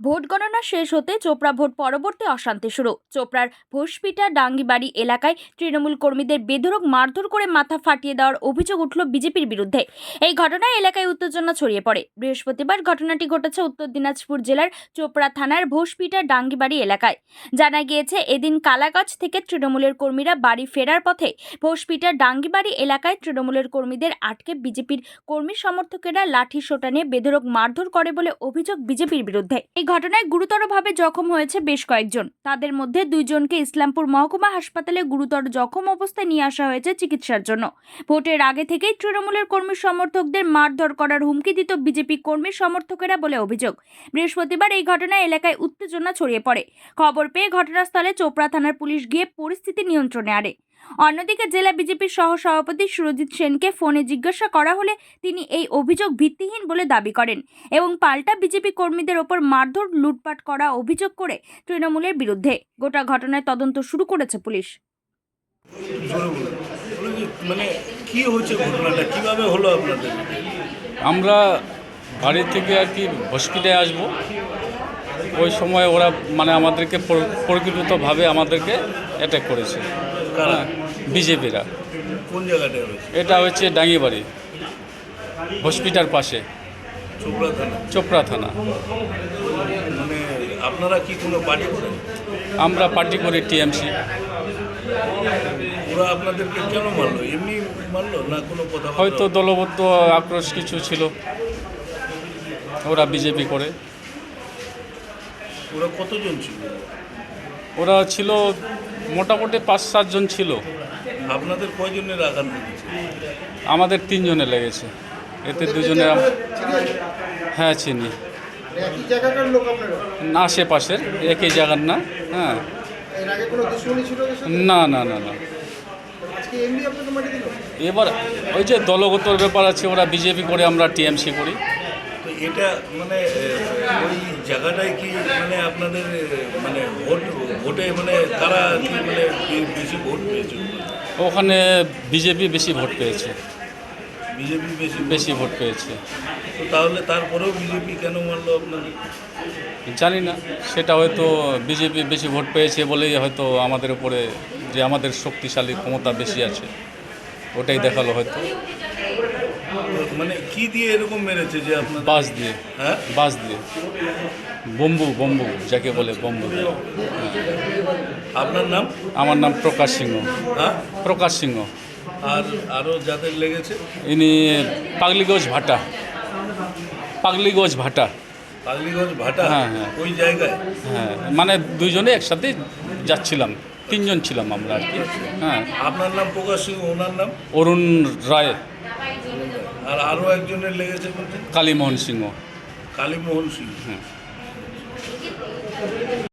Vote গণনা শেষ হতে চোপড়া ভোট পরবর্তী অশান্তি শুরু। চোপড়ার ভোসপিটা ডাঙ্গিবাড়ি এলাকায় তৃণমূল কর্মীদের বেধরক মারধর করে মাথা ফাটিয়ে দেওয়ার অভিযোগ উঠল বিজেপির বিরুদ্ধে। এই ঘটনায় এলাকায় উত্তেজনা ছড়িয়ে পড়ে। বৃহস্পতিবার ঘটনাটি ঘটেছে উত্তর দিনাজপুর জেলার চোপড়া থানার ভোসপিটা ডাঙ্গিবাড়ি এলাকায়। জানা গিয়েছে, এদিন কালাগাছ থেকে তৃণমূলের কর্মীরা বাড়ি ফেরার পথে ভোসপিটা ডাঙ্গিবাড়ি এলাকায় তৃণমূলের কর্মীদের আটকে বিজেপির কর্মী সমর্থকেরা লাঠি সোটা নিয়ে বেধরক মারধর করে বলে অভিযোগ বিজেপির বিরুদ্ধে। এই ঘটনায় গুরুতরভাবে জখম হয়েছে বেশ কয়েকজন। তাদের মধ্যে দুইজনকে ইসলামপুর মহকুমা হাসপাতালে গুরুতর জখম অবস্থায় নিয়ে আসা হয়েছে চিকিৎসার জন্য। ভোটের আগে থেকেই তৃণমূলের কর্মী সমর্থকদের মারধর করার হুমকি দিত বিজেপি কর্মী সমর্থকেরা বলে অভিযোগ। বৃহস্পতিবার এই ঘটনায় এলাকায় উত্তেজনা ছড়িয়ে পড়ে। খবর পেয়ে ঘটনাস্থলে চোপড়া থানার পুলিশ গিয়ে পরিস্থিতি নিয়ন্ত্রণে আনে। অন্যদিকে জেলা বিজেপির সহ সভাপতি সুরজিৎ সেনকে ফোনে জিজ্ঞাসা করা হলে তিনি এই অভিযোগ ভিত্তিহীন বলে দাবি করেন এবং পাল্টা বিজেপি কর্মীদের ওপর মারধর লুটপাট করা অভিযোগ করে তৃণমূলের বিরুদ্ধে। গোটা ঘটনায় তদন্ত শুরু করেছে পুলিশ। মানে কি হচ্ছে ঘটনাটা? কীভাবে হলো আপনাদের? আমরা বাড়ি থেকে আর কি হসপিটালে আসব। ওই সময় ওরা মানে আমাদেরকে পর- পরিকল্পিতভাবে আমাদেরকে অ্যাটাক করেছে। কারা? বিজেপিরা। কোন জায়গাটায় এটা হচ্ছে ডাঙ্গিবাড়ি হসপিটাল পাশে। চোপড়া থানা। চোপড়া থানা। মানে আপনারা কি কোনো পার্টি করেন? আমরা পার্টি করি টিএমসি। ওরা আপনাদেরকে কেন মারলো? এমনি মারলো না কোনো কথা হয়তো দলবদ্ধ আক্রোশ কিছু ছিল। ওরা বিজেপি করে। ওরা কতজন ছিল? ওরা ছিল মোটামুটি পাঁচ সাতজন ছিল। আপনাদের কয়জনের আঘাত লেগেছে? আমাদের তিনজনে লেগেছে। এতে দুজনে হ্যাঁ চিনি। আপনারা? না আশেপাশের একই জায়গার না হ্যাঁ। এর আগে কোনো দুশ্মনী ছিল ওদের সাথে? না না না না। এবার ওই যে দলগত ব্যাপার আছে ওরা বিজেপি করে আমরা টিএমসি করি। এটা মানে জায়গাটায় কি মানে আপনাদের মানে ভোট ভোটে মানে তারা কি মানে বেশি ভোট পেয়েছে? ওখানে বিজেপি বেশি ভোট পেয়েছে। বিজেপি বেশি বেশি ভোট পেয়েছে। তো তাহলে তারপরেও বিজেপি কেন মারলো আপনাদের? জানি না সেটা হয়তো বিজেপি বেশি ভোট পেয়েছে বলেই হয়তো আমাদের উপরে যে আমাদের শক্তিশালী ক্ষমতা বেশি আছে ওটাই দেখাল হয়তো। মানে কি দিয়ে এরকম মেরেছে যে আপনার বাস দিয়ে। হ্যাঁ? বাস দিয়ে। বম্বু বম্বু যাকে বলে বম্বু। আপনার নাম? আমার নাম প্রকাশ সিংহ। হ্যাঁ? প্রকাশ সিংহ। আর আরও যাদের লেগেছে? ইনি পাগলিগঞ্জ ভাটা। পাগলিগঞ্জ ভাটা। পাগলিগঞ্জ ভাটা? হ্যাঁ, হ্যাঁ। ওই জায়গায়? হ্যাঁ মানে দুইজনে একসাথে যাচ্ছিলাম। তিনজন ছিলাম আমরা আর কি। হ্যাঁ। আপনার নাম প্রকাশ সিংহ ওনার নাম? অরুণ রায়। আর আরও একজনের লেগেছে বলতে? কালীমোহন সিংহ। কালীমোহন সিংহ। হ্যাঁ।